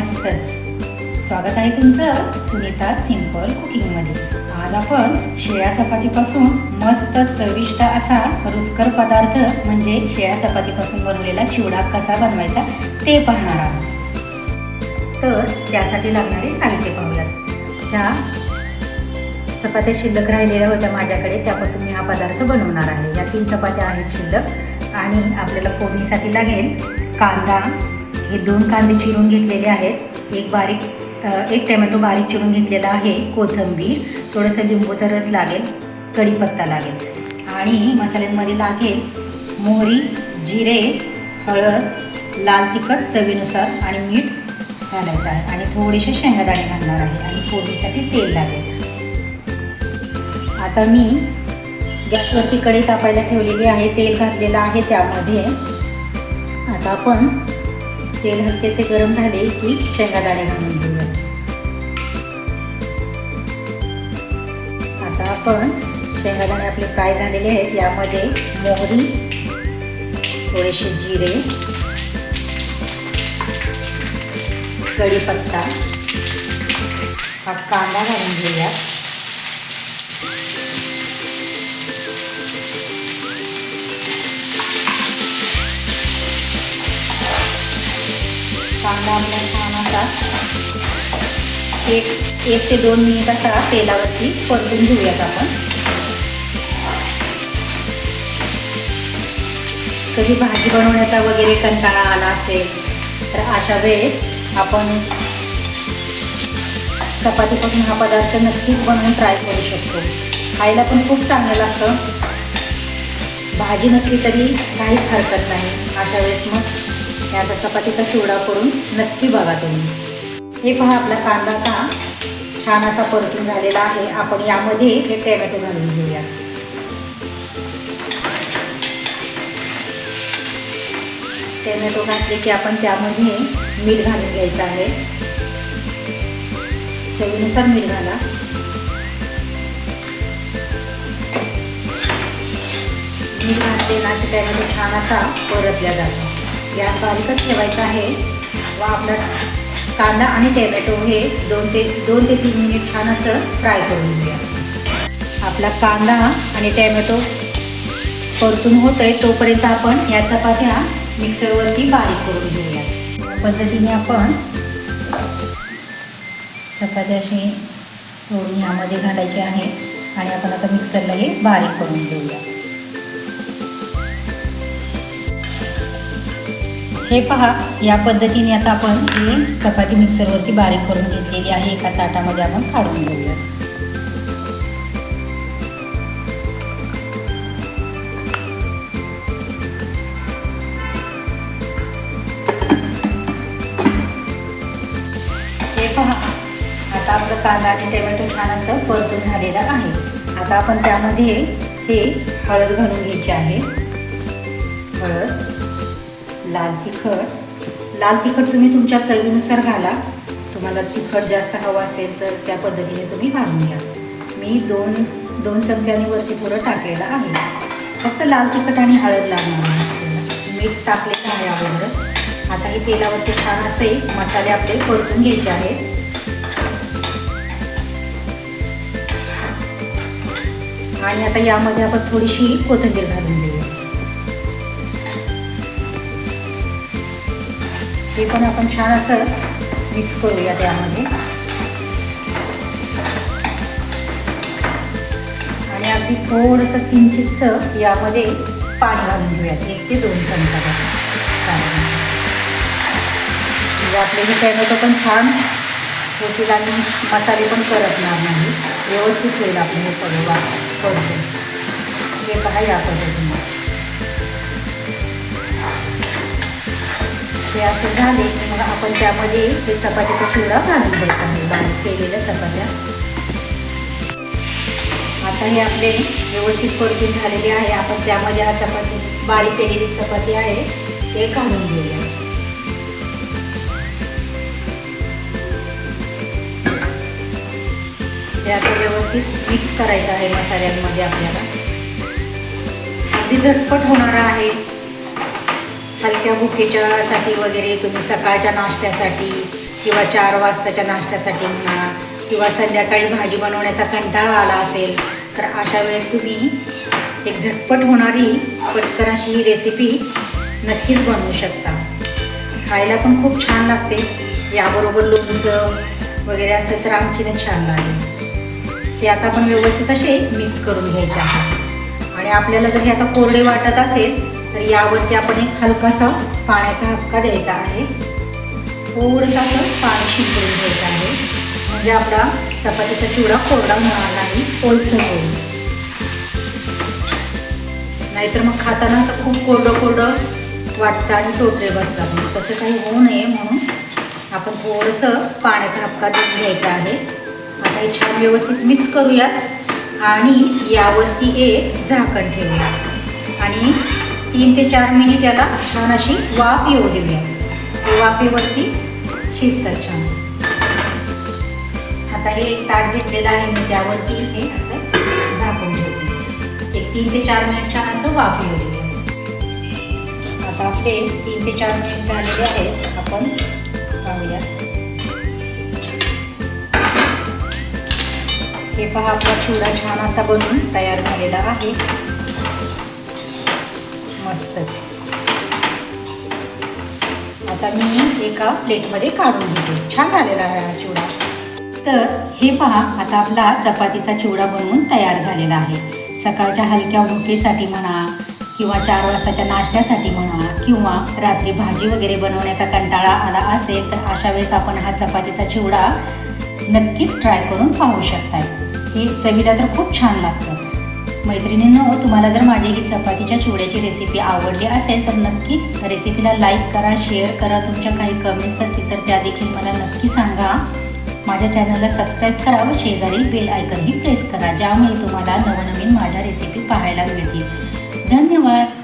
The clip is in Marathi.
मस्तच स्वागत आहे तुमचं सुनीता सिंपल कुकिंगमध्ये. आज आपण शिळ्या चपातीपासून मस्त चविष्ट असा रुचकर पदार्थ म्हणजे शिळ्या चपातीपासून बनवलेला चिवडा कसा बनवायचा ते पाहणार आहोत. तर त्यासाठी लागणारे साहित्य पाहूयात. ह्या चपात्या शिल्लक राहिलेल्या होत्या माझ्याकडे त्यापासून मी हा पदार्थ बनवणार आहे. या तीन चपात्या आहेत शिल्लक आणि आपल्याला फोडणीसाठी लागेल कांदा हे दोन कांदे चिरून घेतलेले आहेत. एक बारीक एक टमॅटो बारीक चिरून घेतलेला आहे. कोथिंबीर थोडंसं लिंबूचा रस लागेल कढीपत्ता लागेल. आणि मसाल्यांमध्ये लागेल मोहरी जिरे हळद लाल तिखट चवीनुसार आणि मीठ घालायचं आहे. आणि थोडेसे शेंगादाणे घालणार आहे. आणि फोडणीसाठी तेल लागेल. आता मी गॅसवरती कढई तापायला ठेवलेली आहे. तेल घातलेलं आहे त्यामध्ये. आता आपण तेल हलकेसे गरम झाले की शेंगादाणे घालून घेऊया. आता आपण शेंगादाणे आपले फ्राय झालेले आहेत. यामध्ये मोहरी थोडेसे जिरे कढीपत्ता हा कांदा घालून घेऊयात. कांदा आपला छान असा एक एक ते दोन मिनिट असा तेलावरती परतून घेऊयात आपण. कधी भाजी बनवण्याचा वगैरे कंटाळा आला असेल तर अशा वेळेस आपण चपातीपासून हा पदार्थ नक्कीच बनवून ट्राय करू शकतो. खायला पण खूप चांगलं लागतं. भाजी नसली तरी काहीच हरकत नाही. अशा वेळेस मग याचा चपातीचा चिवडा करून नक्की बघा तुम्ही. हे पहा आपला कांदा का छान असा परतून झालेला आहे. आपण यामध्ये हे टॅमॅटो घालून घेऊया. टॅमॅटो घातले की आपण त्यामध्ये मीठ घालून घ्यायचं आहे. चवीनुसार मीठ घाला. मीठ घातले ना की त्यामध्ये छान असा परतल्या जातो. गॅस बारीकच ठेवायचा आहे. व आपला कांदा आणि टॅमॅटो हे दोन ते दोन ते तीन मिनिट छान असं फ्राय करून घेऊया. आपला कांदा आणि टॅमॅटो परतून होत आहे तोपर्यंत आपण या चपात्या मिक्सरवरती बारीक करून घेऊया. पद्धतीने आपण चपात्या अशी तोडून यामध्ये घालायची आहे आणि आपण आता मिक्सरला हे बारीक करून घेऊया. हे पहा या पद्धतीने आता आपण ही चपाती मिक्सरवरती बारीक करून घेतलेली आहे. एका ताटामध्ये आपण काढून घेऊया. हे पहा आता आपलं कांदा आणि टोमॅटो छान असं परतून झालेलं आहे. आता आपण त्यामध्ये हे हळद घालून घ्यायची आहे. हळद. लाल तिखट. लाल तिखट तुम्ही तुमच्या चवीनुसार घाला. तुम्हाला तिखट जास्त हवं असेल तर त्या पद्धतीने तुम्ही घालून घ्या. मी दोन दोन चमच्याने वरती पुरं टाकलेलं आहे. फक्त लाल तिखट आणि हळद लागणार आहे मीठ टाकलेलं आहे अगोदरच आता हे तेलावरती छान असे मसाले आपले परतून घ्यायचे आहेत. आणि आता यामध्ये आपण थोडीशी कोथिंबीर घालून देऊ. हे पण आपण छान असं मिक्स करूया त्यामध्ये. आणि अगदी थोडंसं किंचितसं यामध्ये पाणी घालून घेऊयात. एक ते दोन चमचा म्हणजे आपले हे टॅमॅटो पण छान होतील आणि मसाले पण करपणार नाही व्यवस्थित होईल आपलं हे सगळं करतो हे पहा या पद्धतीने. हे असं झाले. की मग आपण त्यामध्ये हे चपात्याचा चिवडा घालून द्यायचा आहे. बारीक केलेल्या चपात्या. आता हे आपले व्यवस्थित परतून झालेले आहे. आपण त्यामध्ये हा चपाती बारीक केलेली चपाती आहे ते घालून घेऊया. ते आता व्यवस्थित मिक्स करायचं आहे मसाल्यांमध्ये आपल्याला. अगदी झटपट होणार आहे. हलक्या भुकेच्यासाठी वगैरे तुम्ही सकाळच्या नाश्त्यासाठी किंवा चार वाजताच्या नाश्त्यासाठी म्हणा किंवा संध्याकाळी भाजी बनवण्याचा कंटाळा आला असेल तर अशा वेळेस तुम्ही एक झटपट होणारी पटकन अशी ही रेसिपी नक्कीच बनवू शकता. खायला पण खूप छान लागते. याबरोबर लोणचं वगैरे असेल तर आणखीनच छान लागेल. हे आता आपण व्यवस्थित असे मिक्स करून घ्यायचे आहे आणि आपल्याला जर हे आता कोरडे वाटत असेल तर यावरती आपण एक हलकासा पाण्याचा हक्का द्यायचा आहे. थोडंसं असं पाणी शिजवून घ्यायचं आहे. म्हणजे आपला चपातीचा चिवडा कोरडा होणार नाही ओलसर होईल. नाहीतर मग खाताना असं खूप कोरडं कोरडं वाटतं आणि टोटरे बसतात. मग तसं काही होऊ नये म्हणून आपण थोडंसं पाण्याचा हक्का देऊन घ्यायचा आहे. आता हे छान व्यवस्थित मिक्स करूयात. आणि यावरती एक झाकण ठेवूया. आणि तीन ते चार मिनिट याला छान अशी वाफ येऊ देऊया. वाफेवरती शिजतात छान. आता हे एक ताट घेतलेलं आहे मी त्यावरती हे असं झाकून ठेवते. एक तीन ते चार मिनिट छान असं वाफ येऊ देऊया. आता आपले तीन ते चार मिनिट झालेले आहेत आपण पहा आपला चिवडा छान असा बनवून तयार झालेला आहे. मस्तच. आता मी एका प्लेटमध्ये काढून घेते. छान झालेला आहे हा चिवडा तर हे पहा आता आपला चपातीचा चिवडा बनवून तयार झालेला आहे. सकाळच्या हलक्या भुकेसाठी म्हणा किंवा चार वाजताच्या नाश्त्यासाठी म्हणा किंवा रात्री भाजी वगैरे बनवण्याचा कंटाळा आला असेल तर अशा वेळेस आपण हा चपातीचा चिवडा नक्कीच ट्राय करून पाहू शकताय. हे चवीला तर खूप छान लागतं. मैत्रिणींनो हो, तुम्हाला जर माझी ही चपातीच्या चिवड्याची रेसिपी आवडली असेल तर नक्कीच रेसिपीला लाईक करा शेअर करा. तुमच्या काही कमेंट्स असतील तर त्या देखील मला नक्की सांगा. माझ्या चॅनलला सबस्क्राईब करा व शेजारी बेल आयकनही प्रेस करा ज्यामुळे तुम्हाला नवनवीन माझ्या रेसिपी पाहायला मिळतील. धन्यवाद!